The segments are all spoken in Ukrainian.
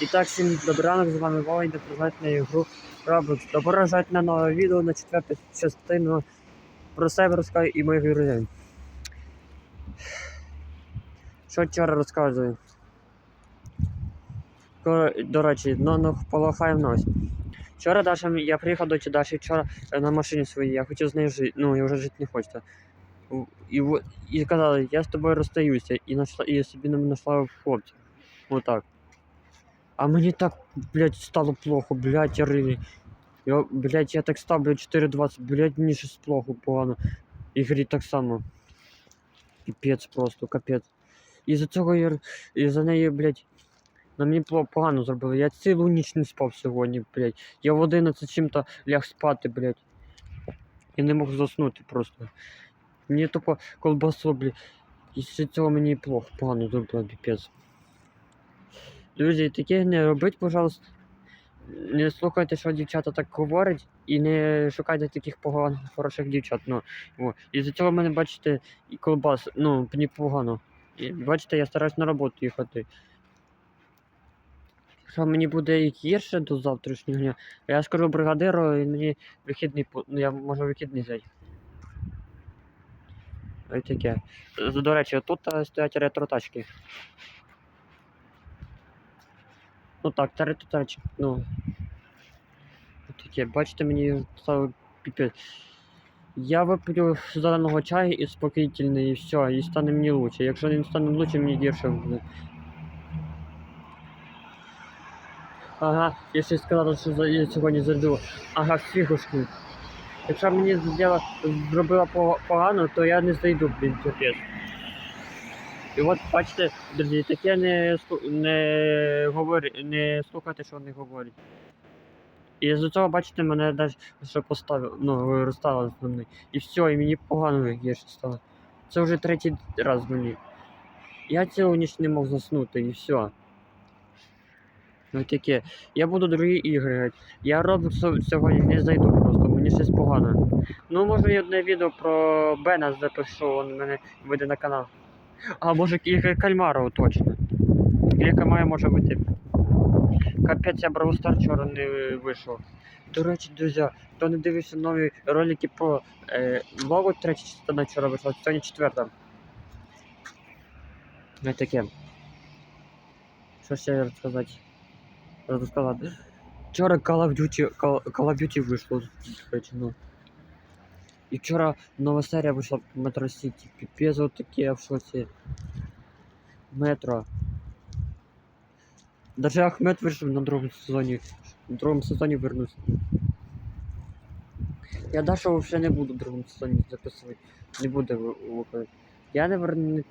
І так, всім добрий ранок, з вами Вова, і допомагати на ігру Roblox. Добро на нове відео на четверту частину про себе розкажу і моїх друзів. Що вчора розказую? До речі, ну, ну полохаємо новость. Вчора Даша, я приїхав до Даші вчора е, на машині своїй, я хотів з нею жити, ну, я вже жити не хочеться. У- І, і казали, я з тобою розстаюся, і, нашла, і собі не знайшла хлопця. Отак. А мені так, блядь, стало плохо, блядь, я рили. Я, блядь, я так став, блядь, 4.20, блядь, мені щось плохо, погано. І грі так само. Піпець просто, капець. І за цього я, і за неї, блядь, на мені погано зробили. Я цілу ніч не спав сьогодні, блядь. Я в 11 чим-то ляг спати, блядь. І не мог заснути просто. Мені тупо колбасу, блядь. І з цього мені плохо, погано зробили, піпець. Друзі, таке не робіть, пожалуйста. Не слухайте, що дівчата так говорять, і не шукайте таких поганих хороших дівчат. Ну. І за цього мене, бачите, і колбас, ну, мені погано. І, бачите, я стараюсь на роботу їхати. Що мені буде і гірше до завтрашнього дня, я скажу бригадиру, і мені вихідний, ну, я можу вихідний взяти. Ось таке. До речі, тут е, стоять ретро-тачки. Ну так, ретро-тачки, ну. Таке, бачите, мені стало піпець. Я вип'ю зеленого чаю і спокійний, і все, і стане мені лучше. Якщо не стане лучше, мені гірше буде. Ага, я ще сказала, що я сьогодні зайду. Ага, фігушки. Якщо мені зробила погано, то я не зайду, блін, капець. І от бачите, друзі, таке не, не, говорі, не слухайте, що вони говорять. І з цього, бачите, мене навіть що поставив, ну, розставили з мною. І все, і мені погано гірше стало. Це вже третій раз мені. Я цілу ніч не мог заснути і все. Ну таке. Я буду другі ігри грати. Я роблю сьогодні не зайду просто, мені щось погано. Ну, може я одне відео про Бена запишу, він мене вийде на канал. А може Кальмару точно. Яка має може бути. Капець, я Бравл Стар вчора не вийшов. До речі, друзі, хто не дивився нові ролики про е, Логу, третя частина вчора вийшла, сьогодні четверта. Ну таке. Що ще розказати? Розказати. Вчора Call of Duty, Call, Call of Duty вийшло, ну. І вчора нова серія вийшла Metro City. Піпець от таке я в шоці. Метро. Даже Ахмед вийшов на другому сезоні. В другому сезоні вернусь. Я Дашу взагалі не буду в другому сезоні записувати. Не буду виходити. Я не вер... не.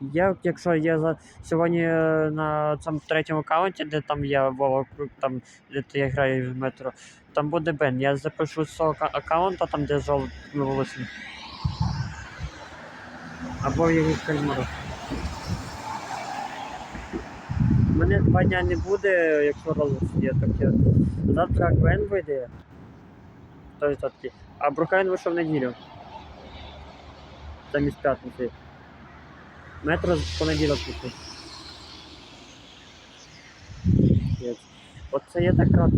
Я, якщо я за сьогодні е, на цьому третьому аккаунті, де там я Вова, там де я граю в метро, там буде Бен. Я запишу з цього аккаунта, там де жовт волосся. Або його кальмару. Мене два дня не буде, якщо Роблокс є таке. Завтра Гвен вийде. Таки. А Брухайн вийшов неділю. Замість п'ятниці. Метро з понеділок пішов. Оце я так рад.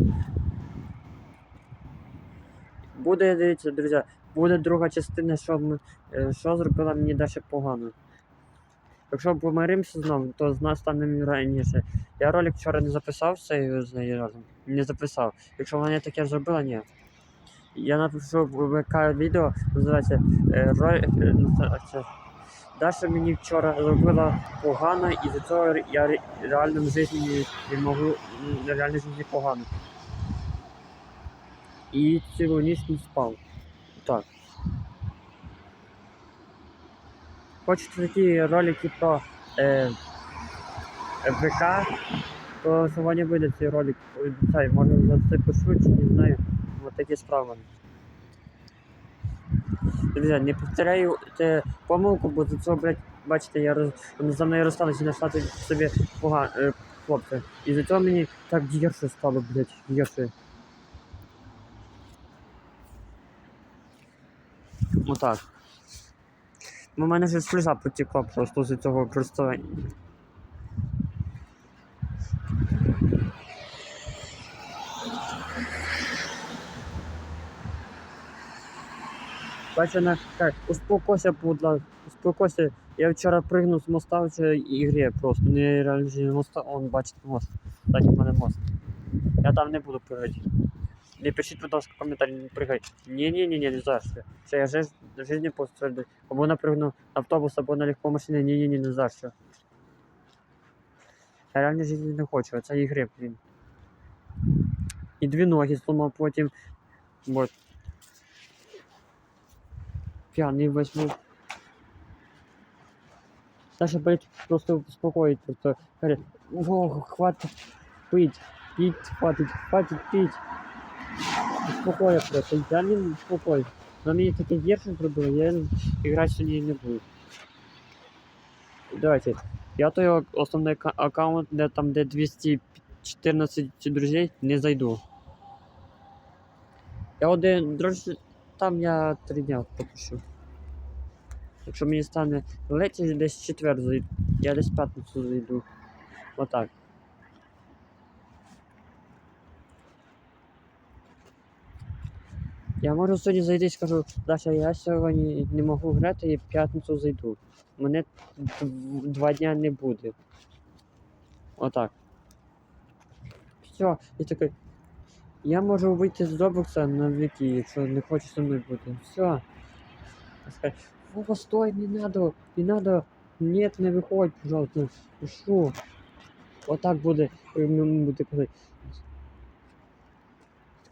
Буде, дивіться, друзі, буде друга частина, що, ми, е, що зробила мені Даша погано. Якщо помиримося знову, то з нас стане раніше. Я ролик вчора не записав цей з нею разом. Не записав. Якщо вона таке зробила, ні. Я напишу ВК відео, називається е, ролик. е, ну, Даша мені вчора зробила погано, і за цього я ре- реально в житті не можу реально житті погано. І цілу ніч не спав. Так. Хочете такі ролики про е, ВК, то сьогодні вийде цей ролик. Цей, може за це чи не знаю. Ось такі справи. Друзі, не повторяю це помилку, бо за цього, блядь, бачите, я роз... за мною розсталися і знайшла собі пога... е, хлопця. І за цього мені так гірше стало, блядь, гірше. Отак. У ну, мене ж сльоза потікла просто з цього користування. Бачена, так, успокойся, пудла, успокойся. Я вчора пригнув з моста в цій ігрі просто. Ну, не реалізую моста, он бачить мост. Так, в мене мост. Я там не буду пригати. Не пишіть, будь ласка, коментарі, не пригай. Ні-ні-ні, не за що. Це я жесть, в житті постраждаю. Або напрягну на автобус, або на легку машину. Ні-ні-ні, не за що. Я реально житті не хочу, а це ігри, блін. І дві ноги зламав потім. Вот. П'яний восьмий. Саша, блядь, просто успокоить, просто говорит, ого, хватит пить, пить, хватит, хватит пить. Успокой просто, я не успокой. На мені таке гірше зробили, я грати сьогодні не буду. Давайте. Я той основний аккаунт, де там де 214 друзей, не зайду. Я один дрожжі, там я три дня попишу. Якщо мені стане легше, десь четвер зайду. Я десь п'ятницю зайду. Отак. Я можу сьогодні зайти і скажу, Даша, я сьогодні не можу грати і в п'ятницю зайду. Мене дв- два дня не буде. Отак. Все, і такий. Я можу вийти з Робокса на віки, якщо не хочеш зі мною бути. Все. Скажи, Вова, стой, не надо, не надо. Нет, не виходь, пожалуйста. Що? Отак буде, буде казати.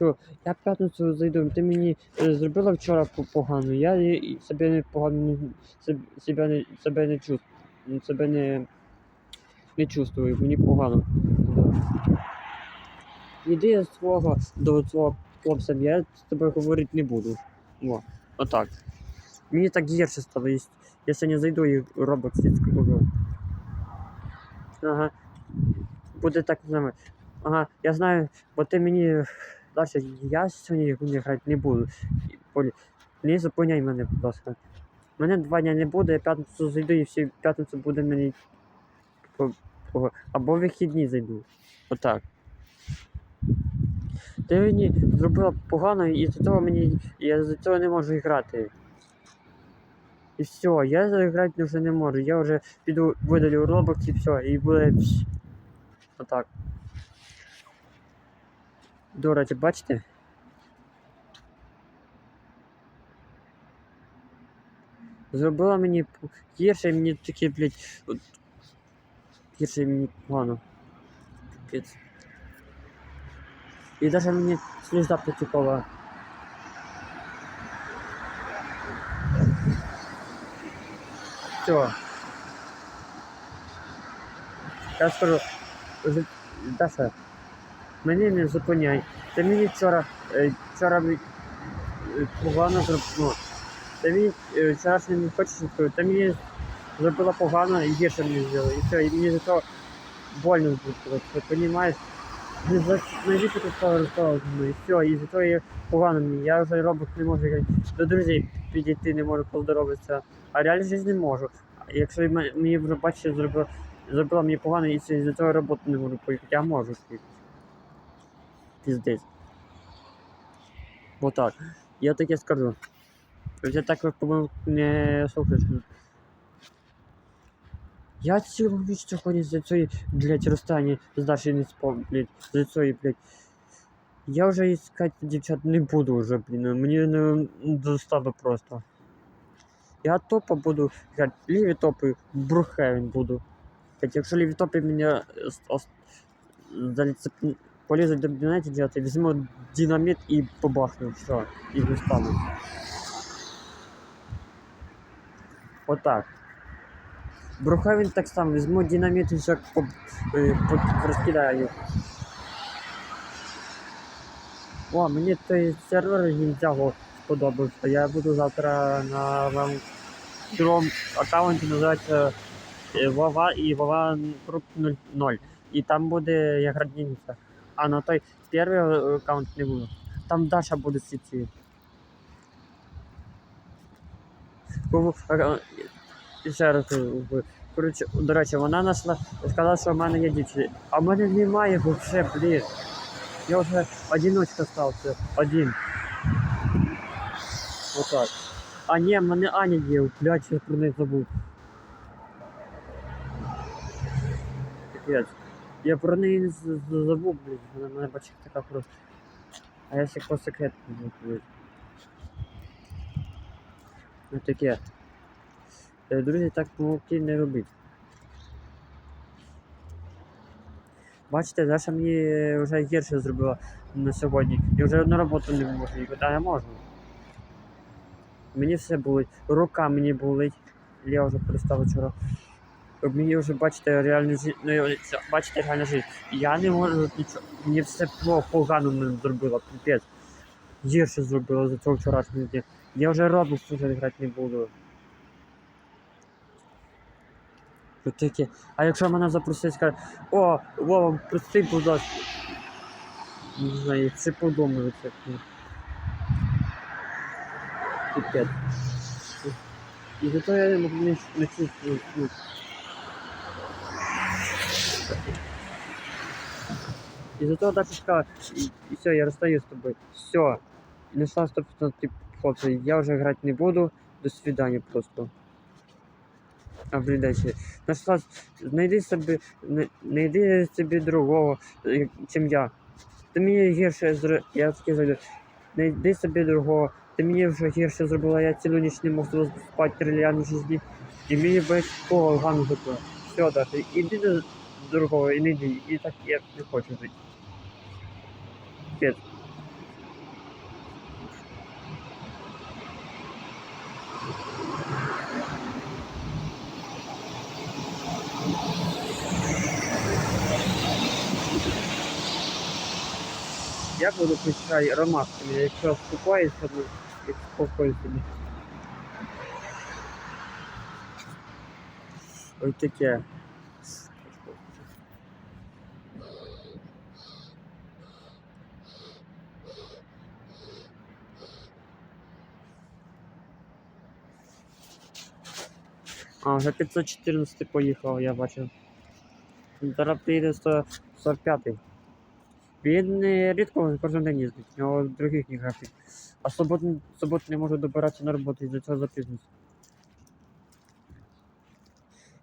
Скажу, я п'ятницю зайду, ти мені е, зробила вчора погано, я себе не погано себе не себе не чувствую. Себе не, не чувствую, мені погано. Іди з свого до свого хлопця, я з тобою говорити не буду. О, отак. Мені так гірше стало, я сьогодні зайду і робот скажу. Ага. Буде так саме. Ага, я знаю, бо ти мені. Дася, я сьогодні грати не буду. Не зупиняй мене, будь ласка. Мене два дня не буде, я п'ятницю зайду і всі п'ятницю буде мені. Або вихідні зайду. Отак. Ти мені зробила погано, і з цього мені. Я з цього не можу грати. І все, я грати вже не можу. Я вже піду видалю Roblox і все, і буде. Отак. До речі, бачите? Зробила мені п- гірше, мені таке, блядь. от- Гірше мені погано. Капець. І навіть мені сліза потекла. Все. Я скажу, вже- Даша, мене не зупиняй. Ти мені вчора, е, вчора е, погано зробила. Ти мені е, вчорашнє не хочеш відповідати, ти мені зробила погано і гірше мені зробила. І все, і мені за того больно буде, ти розумієш? Навіщо ти стало розстала зі все, і за того я погано мені. Я вже робот не можу до друзів підійти, не можу поздоровитися. А реально життя не можу. Якщо мені вже бачите, зробила, зробила мені погано, і це з-за цього роботи не можу поїхати. Я можу поїхати. Піздець. Отак. Я таке скажу. Я так ви, по-моєму, не слухаєш. Я цілу ніч сьогодні за цієї, блядь, розстані з Даші не спав, блядь, за цієї, блядь. Я вже іскати дівчат не буду вже, блін, мені не достало просто. Я топа буду грати, ліві топи, брухевін буду. Так, якщо ліві топи мене с- Полізуть до бінеті делати, візьму динаміт і побахну, все, і не стану. Отак. Брухевін так само, візьму динаміт і все по, е, по, розкидаю. О, мені той сервер Ніндзяго сподобався. Я буду завтра на вам другому аккаунті називається е, Вова і Вова Круп 0. І там буде як градіниця. А на той перший е, аккаунт не буду. Там Даша буде сіти. Вов- а, і Ще раз. е, в- Коротше, до речі, вона нашла, сказала, що в мене є дівчина. А в мене немає взагалі, блін. Я вже одиночка стався. Один. Вот так. А ні, в мене Аня є, блядь, я про неї забув. Капець. Я про неї забув, блядь, вона мене бачить така просто. А я ще по секрету не блядь. Ну таке. Е, Друзі, так помилки не робіть. Бачите, Даша мені вже гірше зробила на сьогодні. Я вже на роботу не можу їхати, а я можу. Мені все болить. Рука мені болить. Я вже перестав вчора. Мені вже бачите реальну життя. Ну, бачите реальну життя. Я не можу нічого. Мені все плохо, погано мене зробило, піпець. Гірше зробило за цього вчорашнього дня. Я вже Roblox вже грати не буду. Таке? А якщо мене запросить, скаже, о, Вова, прости, будь ласка. Не знаю, це подумаю це. Піпець. І зато я не можу не, не чувствую. І зато Даша сказала, і, і все, я розстаю з тобою. Все. І знайшла 100% тип хлопці, я вже грати не буду. До свидання просто. А дальше. Нашла, знайди собі, знайди собі другого, е, чим я. Ти мені гірше зро... Я таки зайду. Знайди собі другого. Ти мені вже гірше зробила, я цілу ніч не можу спати трильян житті. І мені без кого гану зробила. Все, Даша, іди до не йди. І так я не хочу жити. Пет. Я буду включати ромашками, якщо вступаюся, ну, як спокою собі. Ось таке. А, вже 514 поїхав, я бачив. Зараз приїде 145. Він не рідко кожен день їздить, у нього других ні графік. А суботу, суботу не можу добиратися на роботу із-за цього запізнююсь.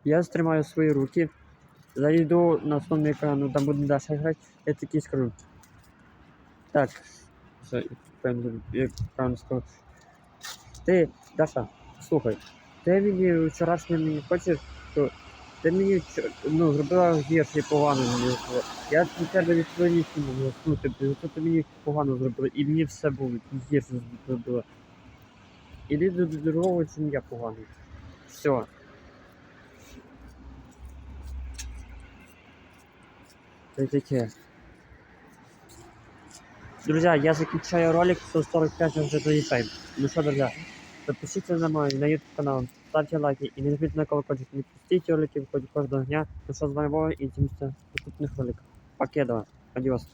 Я стримаю свої руки, зайду на основний екран, ну, там буде Даша грати, я такий скажу. Так, все, як правильно сказав. Ти, Даша, слухай, ти мені вчорашнє мені хочеш, то ти мені ну, зробила гірше і погано мені. Я від тебе від не можу заснути, бо то ти мені погано зробила, і мені все було гірше зробила. Іди до другого, чим я поганий. Все. Це таке. Друзья, я заключаю ролик 145 уже заезжаем. Ну что, друзья, подпишитесь на мой на YouTube канал, ставьте лайки и не забудьте на колокольчик. Не пропустите ролики в ходе каждого дня. Ну що з вами Вова і увидимся в наступних роликах. Покедова. Адиос.